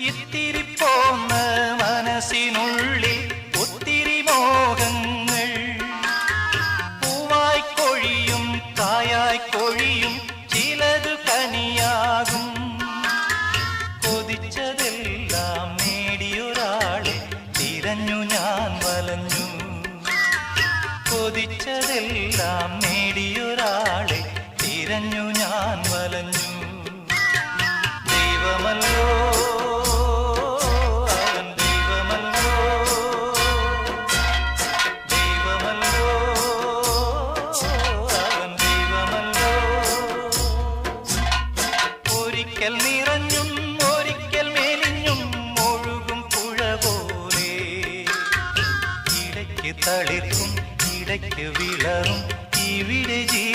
ഇത്തിരി പോന്ന മനസ്സിനുള്ളിൽ ഒത്തിരി മോഹങ്ങൾ. പൂവായി കൊഴിയും കായായി കൊഴിയും ചിലത് കനിയാകും കൊതിച്ചതെല്ലാം നേടിയൊരാളെ തിരഞ്ഞു ഞാൻ വലഞ്ഞു. കൊതിച്ചതെല്ലാം നേടിയൊരാളെ തിരഞ്ഞു ഞാൻ വലഞ്ഞു. തളിർക്കും ഇടയ്ക്ക് വിളറും ഇവിടെ ജീ